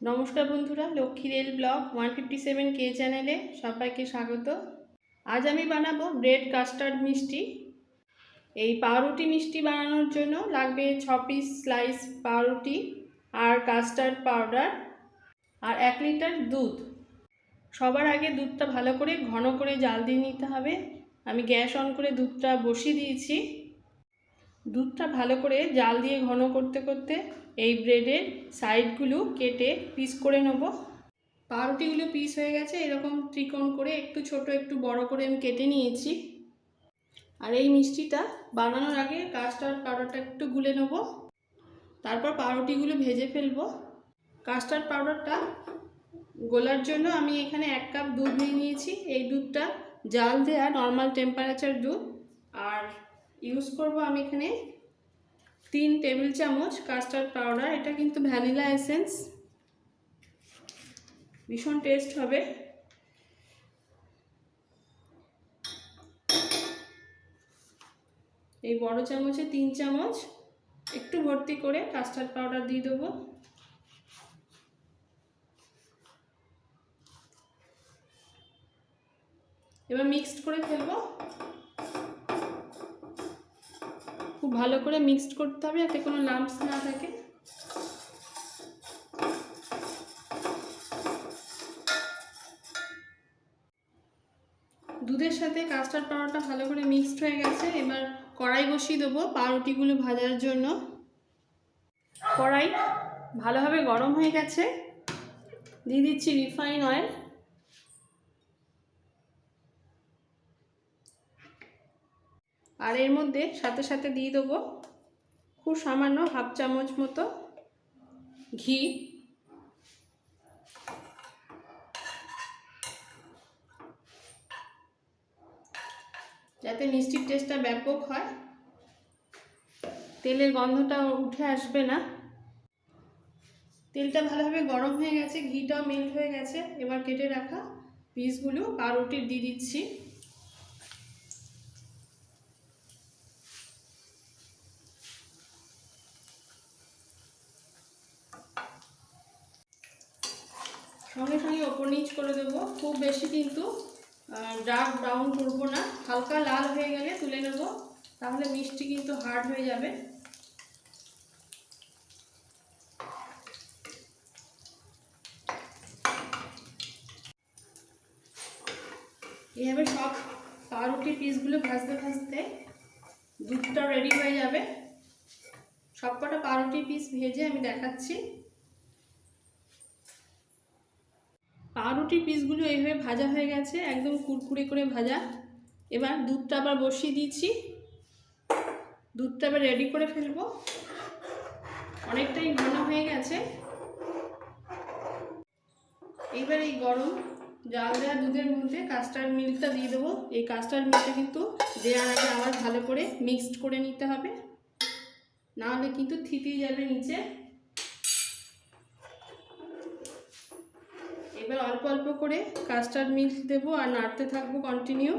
নমস্কার বন্ধুরা, Lakshmi rail vlog, one fifty seven কে চ্যানেলে সবাইকে স্বাগত। আজ আমি বানাবো ব্রেড কাস্টার্ড মিষ্টি। এই পাউরুটি মিষ্টি বানানোর জন্য লাগবে ছ পিস স্লাইস পাউরুটি আর কাস্টার্ড পাউডার আর এক লিটার দুধ। সবার আগে দুধটা ভালো করে, ঘন করে জাল দিয়ে নিতে হবে। আমি গ্যাস অন করে দুধটা বসিয়ে দিয়েছি। দুধটা ভালো করে জাল দিয়ে ঘন করতে করতে এই ব্রেডের সাইডগুলো কেটে পিস করে নেব। পাউরুটিগুলো পিস হয়ে গেছে, এরকম ত্রিকোণ করে একটু ছোট, একটু বড় করে আমি কেটে নিয়েছি। আর এই মিষ্টিটা বানানোর আগে কাস্টার্ড পাউডারটা একটু গুলে নেব। তারপর পাউরুটিগুলো ভেজে ফেলব। কাস্টার্ড পাউডারটা গোলার জন্য আমি এখানে এক কাপ দুধ নিয়ে নিয়েছি। এই দুধটা জাল দেওয়া নর্মাল টেম্পারেচার দুধ। আর ইউজ করব আমি এখানে তিন টেবিল চামচ কাস্টার্ড পাউডার এটা কিন্তু ভ্যানিলা এসেন্স ভীষণ টেস্ট হবে। এই বড় চামচে তিন চামচ একটু ভর্তি করে কাস্টার্ড পাউডার দিয়ে দেবো। এবার মিক্সড করে ফেলব। ভালো করে মিক্সড করতে হবে যাতে কোনো লাম্পস না থাকে। দুধের সাথে কাস্টার্ড পাউডারটা ভালো করে মিক্সড হয়ে গেছে। এবার কড়াই বসিয়ে দেবো পাউরুটিগুলো ভাজার জন্য। কড়াই ভালোভাবে গরম হয়ে গেছে। দিয়ে দিচ্ছি রিফাইন অয়েল আর এর মধ্যে সাথে সাথে দিয়ে দেবো খুব সামান্য হাফ চামচ মতো ঘি। যাতে মিষ্টির টেস্টটা ব্যাপক হয়। তেলের গন্ধটা উঠে আসবে না। তেলটা ভালোভাবে গরম হয়ে গেছে, ঘিটাও মেল্ট হয়ে গেছে। এবার কেটে রাখা পিসগুলো পাউরুটির দিয়ে দিচ্ছি। সঙ্গে সঙ্গে ওপর নিচ করে দেবো। খুব বেশি কিন্তু ডার্ক ব্রাউন করব না। হালকা লাল হয়ে গেলে তুলে নেব। তাহলে মিষ্টি কিন্তু হার্ড হয়ে যাবে। এইভাবে সব পাউরুটি পিসগুলো ভাজতে ভাজতে দুধটা রেডি হয়ে যাবে। সবকটা পাউরুটি পিস ভেজে আমি দেখাচ্ছি। পাউরুটি পিসগুলো এইভাবে ভাজা হয়ে গেছে, একদম কুরকুরে করে ভাজা। এবার দুধটা আবার বসিয়ে দিয়েছি দুধটা আবার রেডি করে ফেলব। অনেকটাই ঘন হয়ে গেছে। এবার এই গরম জাল দেওয়া দুধের মধ্যে কাস্টার্ড মিল্কটা দিয়ে দেবো। এই কাস্টার্ড মিল্কটা কিন্তু দেওয়ার আগে আবার ভালো করে মিক্সড করে নিতে হবে। নাহলে কিন্তু থিতিয়ে যাবে নিচে। এবার অল্প অল্প করে কাস্টার্ড মিল্ক দেবো আর নাড়তে থাকব কন্টিনিউ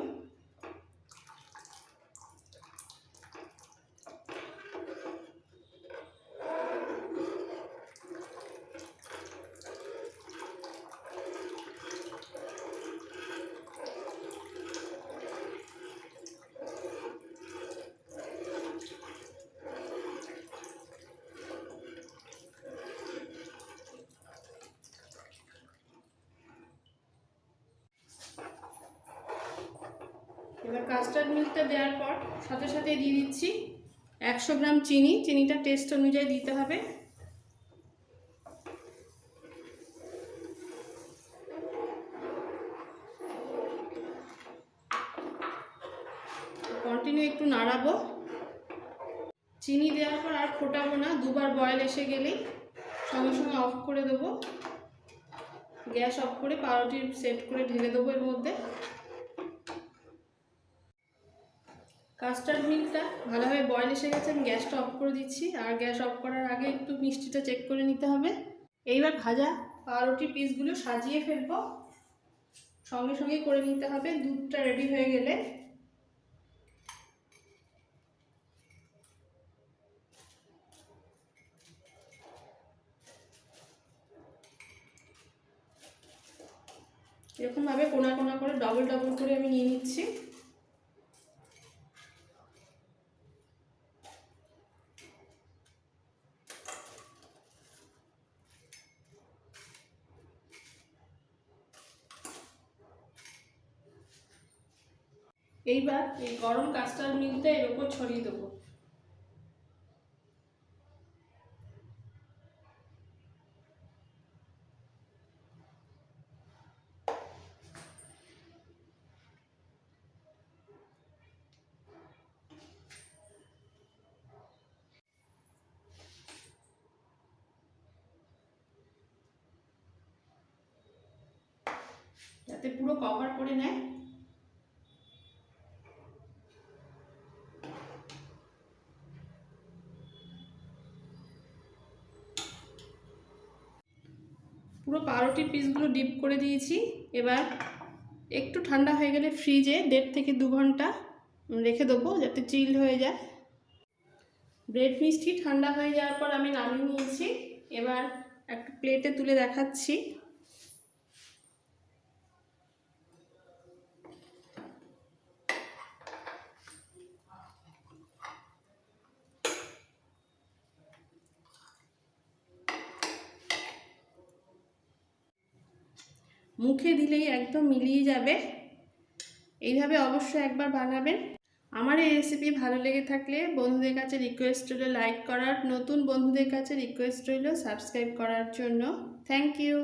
এবার কাস্টার্ড মিল্কটা দেওয়ার পর সাথে সাথে দিয়ে দিচ্ছি একশো গ্রাম চিনি। চিনিটা টেস্ট অনুযায়ী দিতে হবে। কন্টিনিউ একটু নাড়াবো। চিনি দেওয়ার পর আর ফোটাবো না, দুবার বয়েল এসে গেলেই সঙ্গে সঙ্গে অফ করে দেবো। গ্যাস অফ করে পাউরুটি সেট করে ঢেলে দেবো এর মধ্যে। কাস্টার্ড মিল্কটা ভালোভাবে বয়েল এসে গেছে, আমি গ্যাসটা অফ করে দিচ্ছি। আর গ্যাস অফ করার আগে একটু মিষ্টিটা চেক করে নিতে হবে। এইবার ভাজা পাউরুটি পিসগুলো সাজিয়ে ফেলব। সঙ্গে সঙ্গে করে নিতে হবে, দুধটা রেডি হয়ে গেলে। এরকমভাবে কোনা কোনা করে ডবল ডবল করে আমি নিয়ে নিচ্ছি। এইবার এই গরম কাস্টার্ড মিল্কটা এর উপর ছড়িয়ে দেবো। যাতে পুরো কভার করে নেয়। পুরো পাউরুটির পিসগুলো ডিপ করে দিয়েছি। এবার একটু ঠান্ডা হয়ে গেলে ফ্রিজে দেড় থেকে দু ঘণ্টা রেখে দেবো যাতে চিল হয়ে যায়। ব্রেড মিষ্টি ঠান্ডা হয়ে যাওয়ার পর আমি নামিয়ে নিয়েছি। এবার একটা প্লেটে তুলে দেখাচ্ছি। মুখে দিলেই একদম মিলিয়ে যাবে। এইভাবে অবশ্যই একবার বানাবেন। আমার এই রেসিপি ভালো লেগে থাকলে বন্ধুদের কাছে রিকোয়েস্ট রইল লাইক করার, নতুন বন্ধুদের কাছে রিকোয়েস্ট রইল সাবস্ক্রাইব করার জন্য। Thank you